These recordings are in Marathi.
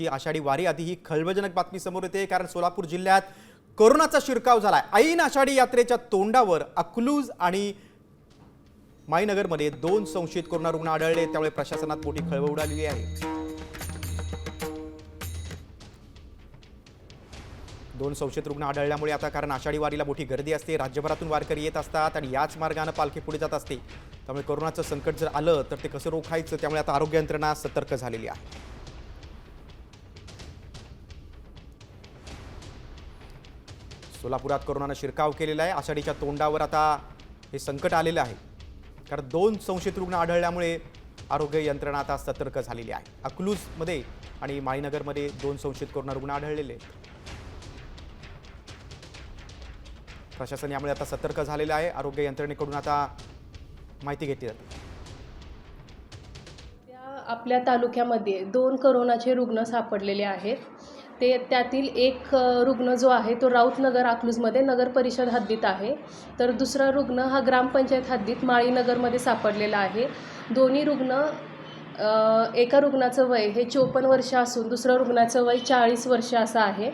सोलापूरची आषाढी वारी. आधी ही खळबळजनक बातमी समोर येते कारण सोलापूर जिल्ह्यात कोरोनाचा शिरकाव झालाय. ऐन आषाढी यात्रेच्या तोंडावर अकलूज आणि माईनगरमध्ये दोन संशयित कोरोना रुग्ण आढळले. त्यामुळे प्रशासनात मोठी खळबळ उडालेली आहे. दोन संशयित रुग्ण आढळल्यामुळे आता कारण आषाढी वारीला मोठी गर्दी असते. राज्यभरातून वारकरी येत असतात आणि याच मार्गानं पालखी पुढे जात असते. त्यामुळे कोरोनाचं संकट जर आलं तर ते कसं रोखायचं? त्यामुळे आता आरोग्य यंत्रणा सतर्क झालेली आहे. सोलापुरात कोरोनानं शिरकाव केलेला आहे. आषाढीच्या तोंडावर आता हे संकट आलेलं आहे. कारण दोन संशयित रुग्ण आढळल्यामुळे आरोग्य यंत्रणा आता सतर्क झालेली आहे. अकलूजमध्ये आणि माळीनगरमध्ये दोन संशयित कोरोना रुग्ण आढळलेले आहेत. प्रशासन यामुळे आता सतर्क झालेलं आहे. आरोग्य यंत्रणेकडून आता माहिती घेतली जाते. आपल्या तालुक्यामध्ये दोन करोनाचे रुग्ण सापडलेले आहेत. ते त्यातील एक रुग्ण जो आहे तो राऊतनगर अकलूजमध्ये नगर परिषद हद्दीत आहे. तर दुसरा रुग्ण हा ग्रामपंचायत हद्दीत माळीनगरमध्ये सापडलेला आहे. दोन्ही रुग्ण एका रुग्णाचं वय हे चोपन्न वर्ष असून दुसऱ्या रुग्णाचं वय चाळीस वर्ष असं आहे.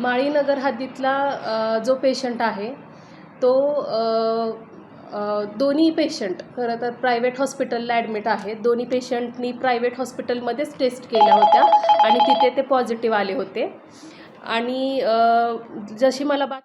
माळीनगर हद्दीतला जो पेशंट आहे तो दोन्ही पेशंट खरं तर प्रायव्हेट हॉस्पिटलला ॲडमिट आहेत. दोन्ही पेशंटनी प्रायव्हेट हॉस्पिटलमध्येच टेस्ट केल्या होत्या आणि तिथे ते पॉझिटिव्ह आले होते. आणि जशी मला बात